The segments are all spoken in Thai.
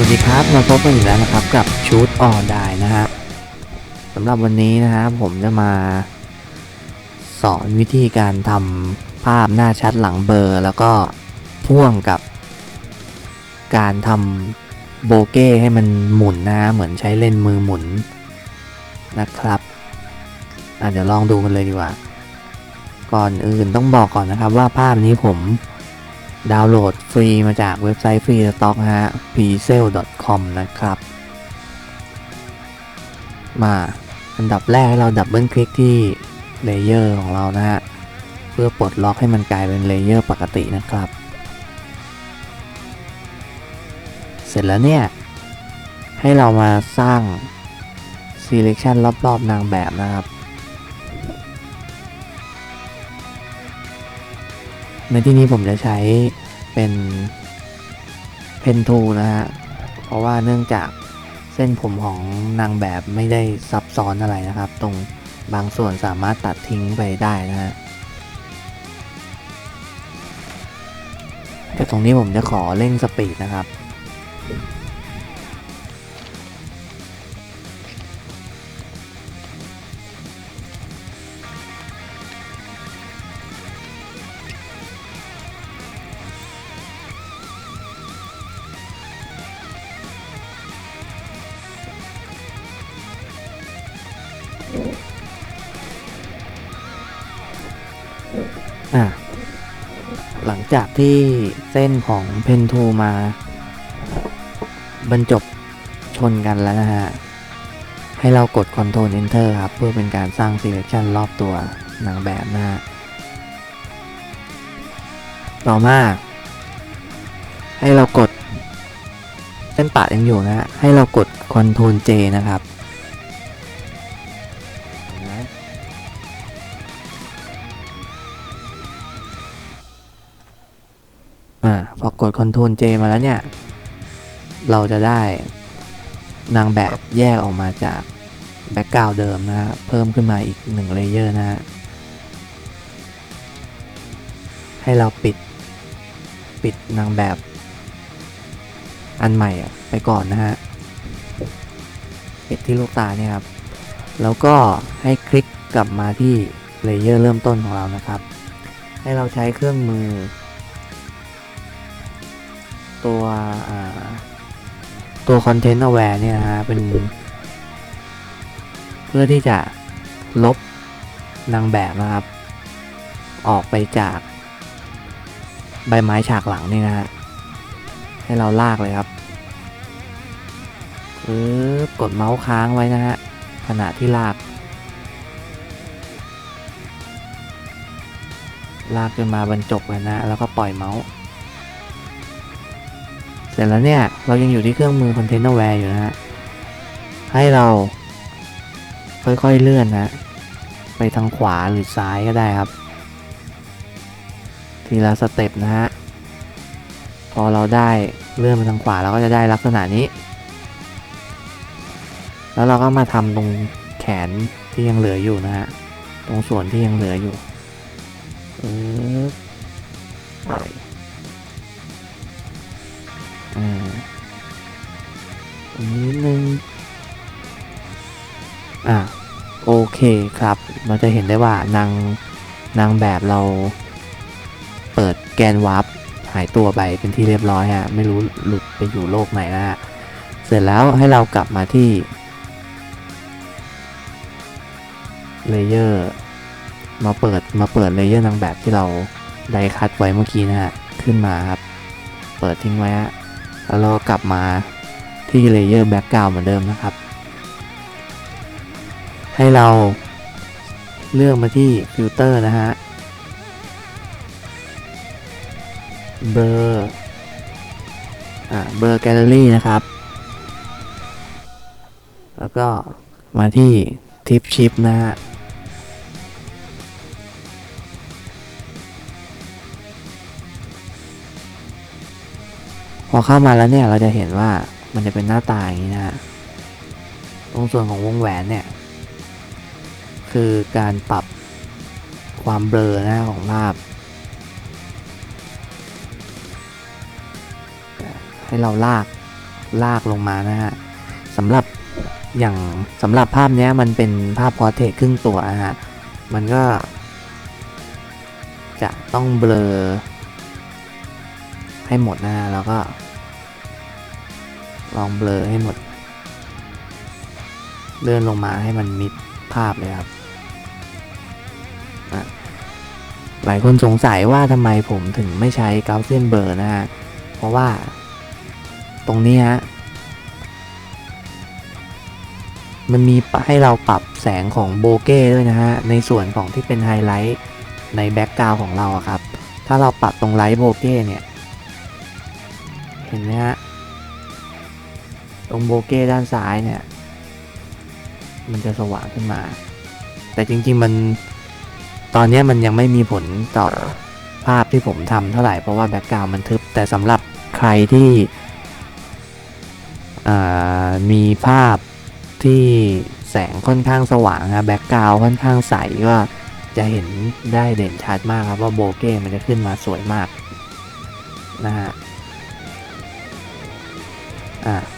วัสดีครับมาพบกันอีกแล้วนะครับกับชูดออไดนะฮะสำหรับวันนี้นะฮะผมจะมา สอนวิธีการทำภาพหน้าชัดหลังเบอร์ แล้วก็พ่วงกับ การทำโบเก้ให้มันหมุนนะเหมือนใช้เลนมือหมุนนะครับอะเดี๋ยวลองดูกันเลยดีกว่า ก่อนอื่นต้องบอกก่อนนะครับว่าภาพนี้ผม ดาวน์โหลดฟรีมาจากเว็บไซต์ฟรีสต็อกฮะ p c e l c o m นะครับ มาอันดับแรกให้เราดับเบิลคลิกที่เลเยอร์ของเรานะฮะ เพื่อปลดล็อกให้มันกลายเป็นเลเยอร์ปกตินะครับ เสร็จแล้วเนี่ย ให้เรามาสร้าง selection รอบๆนางแบบนะครับ ในที่นี้ผมจะใช้เป็นเพนทูนะฮะ เพราะว่าเนื่องจากเส้นผมของนางแบบไม่ได้ซับซ้อนอะไรนะครับ ตรงบางส่วนสามารถตัดทิ้งไปได้นะฮะแต่ตรงนี้ผมจะขอเร่งสปีดนะครับ หลังจากที่เส้นของเพนทูมา บรรจบชนกันแล้วนะฮะ ให้เรากด Ctrl Enter ครับ เพื่อเป็นการสร้าง Selection รอบตัวนางแบบนะฮะ ต่อมา ให้เรากด เส้นปะยังอยู่นะฮะ ให้เรากด Ctrl J นะครับ อ่าพอกด Ctrl J มาแล้วเนี่ย เราจะได้นางแบบแยกออกมาจากแบ็กกราวด์เดิมนะฮะเพิ่มขึ้นมาอีกหนึ่งเลเยอร์นะฮะให้เราปิดปิดนางแบบ อันใหม่อะไปก่อนนะฮะปิดที่ลูกตาเนี่ยครับ แล้วก็ให้คลิกกลับมาที่เลเยอร์เริ่มต้นของเรานะครับ ให้เราใช้เครื่องมือ ตัวตัว Content Aware เนี่ยนะฮะเป็นเพื่อที่จะลบนางแบบนะครับ ออกไปจากใบไม้ฉากหลังนี่นะฮะให้เราลากเลยครับปึ๊บกดเมาส์ค้างไว้นะฮะขณะที่ลาก ลากจนมาบรรจบกันนะ แล้วก็ปล่อยเมาส์ ร็จแล้วเนี่ย เรายังอยู่ที่เครื่องมือ Container Aware อยู่นะฮะ ให้เรา ค่อยๆเลื่อนนะ ไปทางขวาหรือซ้ายก็ได้ครับ ทีละสเต็ปนะฮะ พอเราได้เลื่อนไปทางขวาเราก็จะได้ลักษณะนี้ แล้วเราก็มาทำตรงแขนที่ยังเหลืออยู่นะฮะ ตรงส่วนที่ยังเหลืออยู่เออ นิดนึง อะโอเคครับ เราจะเห็นได้ว่านางนางแบบเราเปิดแกนวาร์ปหายตัวไปเป็นที่เรียบร้อยฮะ ไม่รู้หลุดไปอยู่โลกไหนนะฮะ เสร็จแล้วให้เรากลับมาที่เลเยอร์มาเปิดมาเปิดเลเยอร์นางแบบที่เราได้คัดไว้เมื่อกี้นะฮะ ขึ้นมาครับ เปิดทิ้งไว้ฮะ แล้วเรากลับมา ที่เลเยอร์แบ็กกราวเหมือนเดิมนะครับ ให้เราเลือกมาที่ฟิลเตอร์นะฮะเบอร์อ่าเบอร์แกลเลอรี่นะครับ แล้วก็มาที่ทิปชิปนะฮะพอเข้ามาแล้วเนี่ยเราจะเห็นว่า มันจะเป็นหน้าตาอย่างนี้นะฮะตรงส่วนของวงแหวนเนี่ย คือการปรับความเบลอนะของภาพ ให้เราลากลากลงมานะฮะสำหรับอย่างสำหรับภาพเนี้ยมันเป็นภาพพอเทรตครึ่งตัวนะฮะ มันก็ จะต้องเบลอ ให้หมดนะแล้วก็ ลองเบลอให้หมด เลื่อนลงมาให้มันมิดภาพเลยครับ หลายคนสงสัยว่าทำไมผมถึงไม่ใช้เกาเซียนเบอร์นะฮะ เพราะว่าตรงนี้ฮะ มันมีให้เราปรับแสงของโบเก้ด้วยนะฮะ ในส่วนของที่เป็นไฮไลท์ในแบ็กกราวของเราครับ ถ้าเราปรับตรงไลท์โบเก้เนี่ย เห็นไหมฮะ ตรงโบเก้ด้านซ้ายเนี่ย มันจะสว่างขึ้นมา แต่จริง ๆ มันตอนนี้มันยังไม่มีผลต่อภาพที่ผมทำเท่าไหร่เพราะว่าแบ็กกราวมันทึบ แต่สำหรับใครที่อ่ามีภาพที่แสงค่อนข้างสว่างนะแบ็กกราวค่อนข้างใสก็จะเห็นได้เด่นชัดมากครับว่าโบเก้มันจะขึ้นมาสวยมากนะฮะอะพ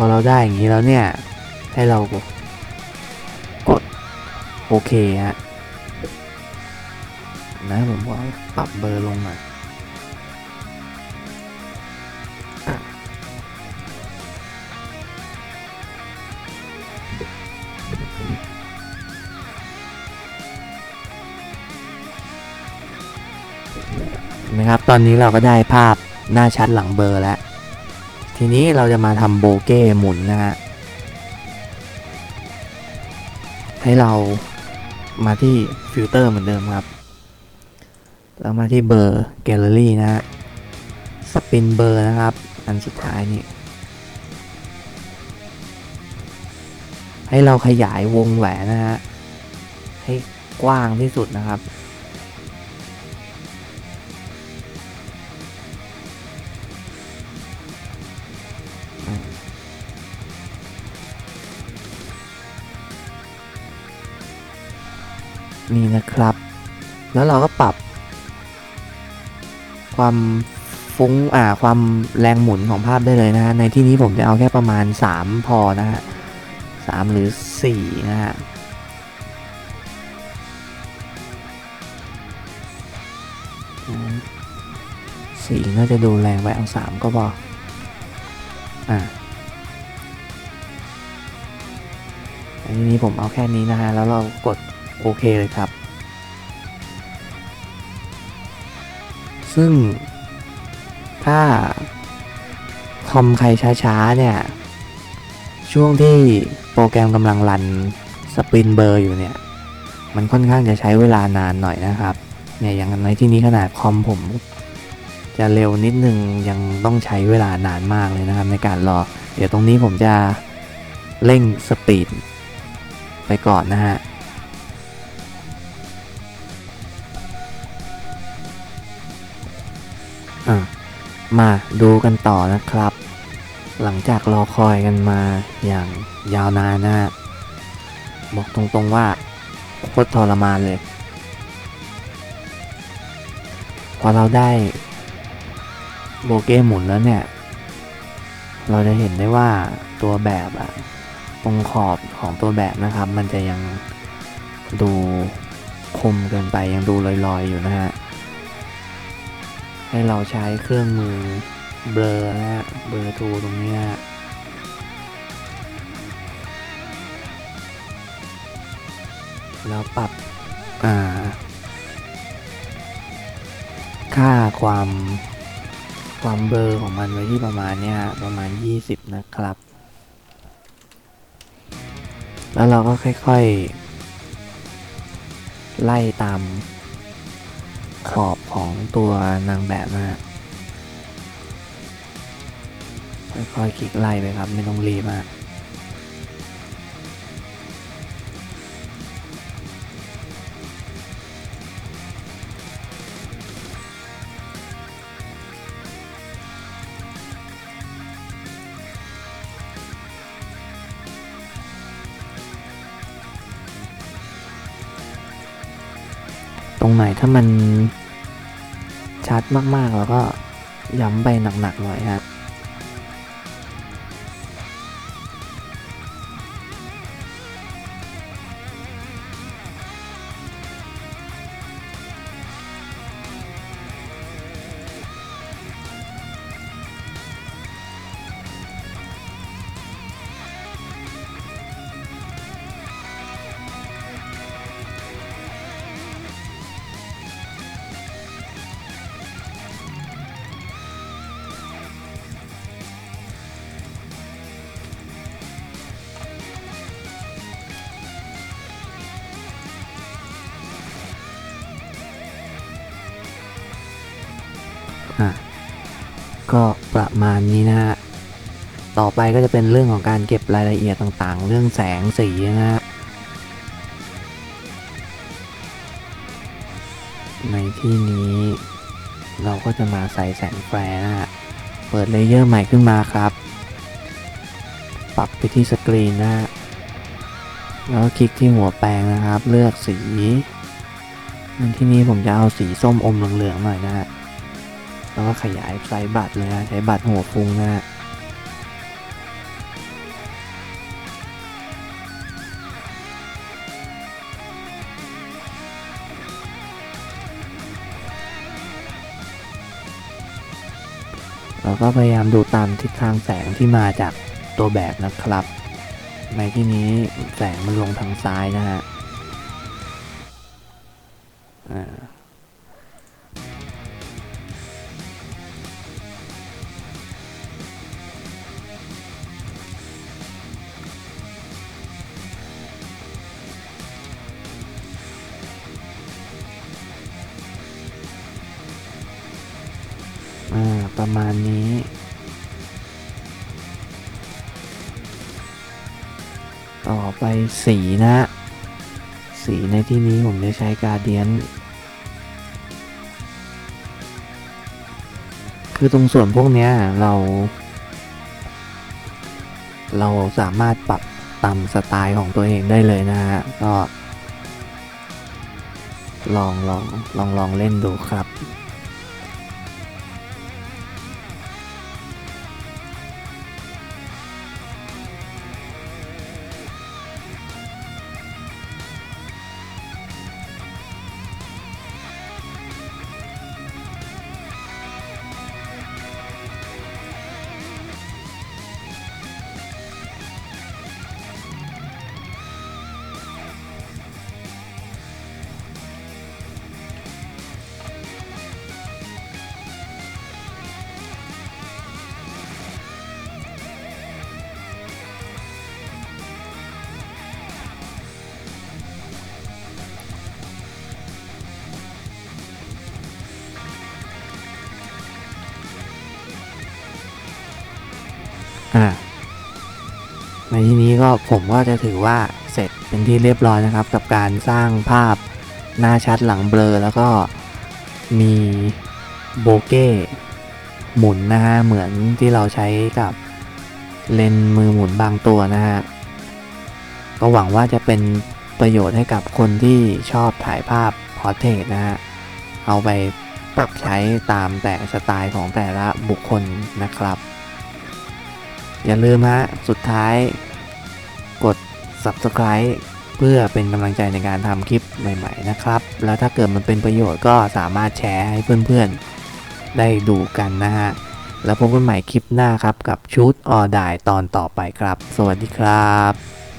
อเราได้อย่างนี้แล้วเนี่ย ให้เรากดโอเคฮะนะผมว่าปรับเบอร์ลงหน่อยนะครับ ตอนนี้เราก็ได้ภาพหน้าชัดหลังเบอร์แล้ว ทีนี้เราจะมาทำโบเก้หมุนนะฮะ ให้เรามาที่ฟิลเตอร์เหมือนเดิมครับ แล้วมาที่เบอร์แกลเลอรี่นะฮะ สปินเบอร์นะครับ อันสุดท้ายนี่ ให้เราขยายวงแหวนนะฮะ ให้กว้างที่สุดนะครับ นี่นะครับ แล้วเราก็ปรับ ความฟุ้งอ่าความแรงหมุนของภาพได้เลยนะฮะในที่นี้ผมจะเอาแค่ประมาณ 3 พอนะฮะสามหรือ4นะฮะสี่น่าจะดูแรงไปเอาสามก็พออ่าอันนี้ผมเอาแค่นี้นะฮะ แล้วเรากด โอเคเลยครับ ซึ่ง ถ้าคอมใครช้าๆ เนี่ย ช่วงที่โปรแกรมกำลังรันสปรินเบอร์อยู่เนี่ย มันค่อนข้างจะใช้เวลานานหน่อยนะครับ เนี่ยอย่างในที่นี้ขนาดคอมผม จะเร็วนิดนึงยังต้องใช้เวลานานมากเลยนะครับ ในการรอ เดี๋ยวตรงนี้ผมจะเร่งสปีดไปก่อนนะฮะ มาดูกันต่อนะครับ หลังจากรอคอยกันมาอย่างยาวนานนะบอกตรงๆว่าโคตรทรมานเลย พอเราได้โบเก้หมุนแล้วเนี่ย เราจะเห็นได้ว่าตัวแบบอะตรงขอบของตัวแบบนะครับ มันจะยังดูคมเกินไปยังดูลอยๆอยู่นะฮะ ให้เราใช้เครื่องมือเบลอนะฮะเบลอทูตรงนี้นะแล้วปรับค่าความความเบลอของมันไว้ที่ประมาณเนี้ยประมาณ 20 นะครับ แล้วเราก็ค่อยๆ ไล่ตาม ขอบของตัวนางแบบนะค่อยๆคลิกไล่ไปครับ ไม่ต้องรีบมาก ตรงไหนถ้ามันชัดมากๆ แล้วก็ย้ำไปหนักๆหน่อยครับ ก็ประมาณนี้นะฮะ ต่อไปก็จะเป็นเรื่องของการเก็บรายละเอียดต่างๆ เรื่องแสงสีนะฮะ ในที่นี้เราก็จะมาใส่แสงแฟร์นะฮะ เปิดเลเยอร์ใหม่ขึ้นมาครับ ปรับไปที่สกรีนนะฮะ แล้วคลิกที่หัวแปรงนะครับ เลือกสี ในที่นี้ผมจะเอาสีส้มอมเหลืองๆหน่อยนะฮะ แล้วก็ขยายไซส์บัตรเลยนะใช้บัตรหัวฟุ้งนะฮะเราก็พยายามดูตามทิศทางแสงที่มาจากตัวแบบนะครับ ในที่นี้แสงมันลงทางซ้ายนะฮะ ประมาณนี้ ต่อไปสีนะ สีในที่นี้ผมจะใช้การเดียน คือตรงส่วนพวกนี้เรา เราสามารถปรับตามสไตล์ของตัวเองได้เลยนะฮะ ก็ ลองลองลองลองเล่นดูครับ อ่าในที่นี้ก็ผมก็จะถือว่าเสร็จเป็นที่เรียบร้อยนะครับ กับการสร้างภาพหน้าชัดหลังเบลอ แล้วก็มีโบเก้หมุนนะฮะเหมือนที่เราใช้กับเลนส์มือหมุนบางตัวนะฮะก็หวังว่าจะเป็นประโยชน์ให้กับคนที่ชอบถ่ายภาพพอร์เทรตนะฮะเอาไปปรับใช้ตามแต่สไตล์ของแต่ละบุคคลนะครับ อย่าลืมฮะ สุดท้าย กด subscribe เพื่อเป็นกำลังใจในการทำคลิปใหม่ๆนะครับ แล้วถ้าเกิดมันเป็นประโยชน์ก็สามารถแชร์ให้เพื่อนๆ ได้ดูกันนะฮะ แล้วพบกันใหม่คลิปหน้าครับกับชุดออดายตอนต่อไปครับ สวัสดีครับ